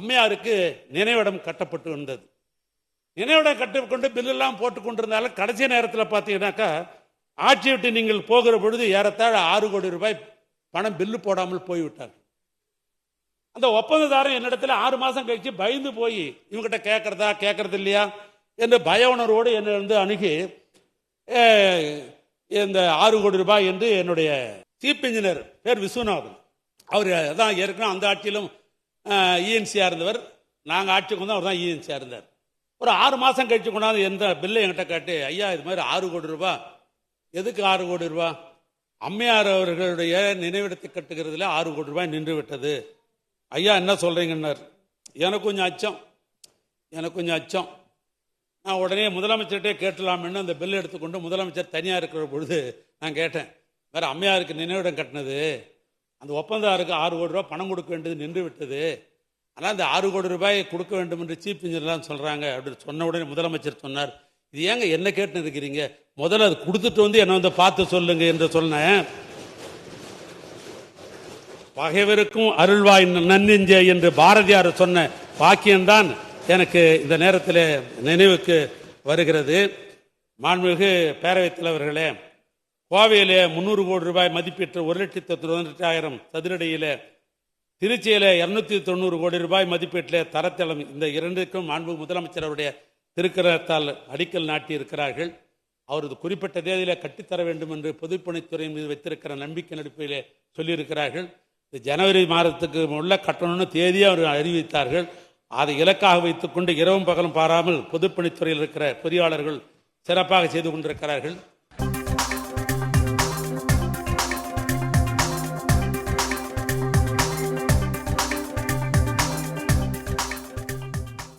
அம்மையாருக்கு நினைவிடம் கட்டப்பட்டு வந்தது நினைவிடம் கட்டிக்கொண்டு பில்லெல்லாம் போட்டு கொண்டிருந்தாலும் கடைசி நேரத்தில் பார்த்தீங்கன்னாக்கா ஆட்சி விட்டு நீங்கள் போகிற பொழுது ஏறத்தாழ ஆறு கோடி ரூபாய் பணம் பில்லு போடாமல் போய்விட்டார் அந்த ஒப்பந்ததாரன் என்னிடத்துல ஆறு மாதம் கழிச்சு பயந்து போய் இவங்ககிட்ட கேட்குறதா கேட்கறது இல்லையா என்று பய உணர்வோடு என்னை வந்து அணுகி இந்த ஆறு கோடி ரூபாய் என்று என்னுடைய சீப் இன்ஜினியர் பேர் விஸ்வநாதன். அவர் அதான் ஏற்கனவே அந்த ஆட்சியிலும் இஎன்சியாக இருந்தவர். நாங்கள் ஆட்சிக்கு வந்தால் அவர் தான் இஎன்சியாக இருந்தார். ஒரு ஆறு மாதம் கழிச்சு கொண்டாந்து எந்த பில்லை என்கிட்ட காட்டி ஐயா இது மாதிரி ஆறு கோடி ரூபா. எதுக்கு ஆறு கோடி ரூபா? அம்மையார் அவர்களுடைய நினைவிடத்தை கட்டுகிறதுல ஆறு கோடி ரூபாய் நின்று விட்டது. ஐயா என்ன சொல்கிறீங்கன்னார் எனக்கு கொஞ்சம் அச்சம். எனக்கு கொஞ்சம் அச்சம். நான் உடனே முதலமைச்சர்கிட்டே கேட்டலாம்னு அந்த பில் எடுத்துக்கொண்டு முதலமைச்சர் தனியாக இருக்கிற பொழுது நான் கேட்டேன் வேறு அம்மையாருக்கு நினைவிடம் கட்டினது. அந்த ஒப்பந்தாருக்கு ஆறு கோடி ரூபாய் பணம் கொடுக்க வேண்டியது நின்று விட்டது. ஆனால் அந்த ஆறு கோடி ரூபாய் கொடுக்க வேண்டும் என்று சீஃப் இன்ஜினியர்லாம் சொல்கிறாங்க அப்படின்னு சொன்ன உடனே முதலமைச்சர் சொன்னார். இது ஏங்க என்ன கேட்டு இருக்கிறீங்க? முதல்ல அது கொடுத்துட்டு வந்து என்னை வந்து பார்த்து சொல்லுங்க என்று சொன்னேன். பகைவருக்கும் அருள்வாய் நன்னெஞ்சே என்று பாரதியார் சொன்ன பாக்கியம்தான் எனக்கு இந்த நேரத்தில் நினைவுக்கு வருகிறது. மாண்புமிகு பேரவைத் தலைவர்களே கோவையில் முந்நூறு கோடி ரூபாய் மதிப்பீட்டு ஒரு லட்சத்து தொண்ணூற்றாயிரம் சதுரடியில் திருச்சியில் இரநூத்தி தொண்ணூறு கோடி ரூபாய் மதிப்பீட்டில் தரத்தளம் இந்த இரண்டுக்கும் மாண்பு முதலமைச்சர் அவருடைய திருக்கரத்தால் அடிக்கல் நாட்டி இருக்கிறார்கள் அவரது குறிப்பிட்ட தேதியில் கட்டித்தர வேண்டும் என்று பொதுப்பணித்துறை மீது வைத்திருக்கிற நம்பிக்கை நடிப்பிலே சொல்லியிருக்கிறார்கள். இது ஜனவரி மாதத்துக்கு உள்ள கட்டணம்னு தேதியை அவர் அறிவித்தார்கள். அதை இலக்காக வைத்துக்கொண்டு இரவும் பகலும் பாராமல் பொதுப்பணித்துறையில் இருக்கிற பொறியாளர்கள் சிறப்பாக செய்து கொண்டிருக்கிறார்கள்.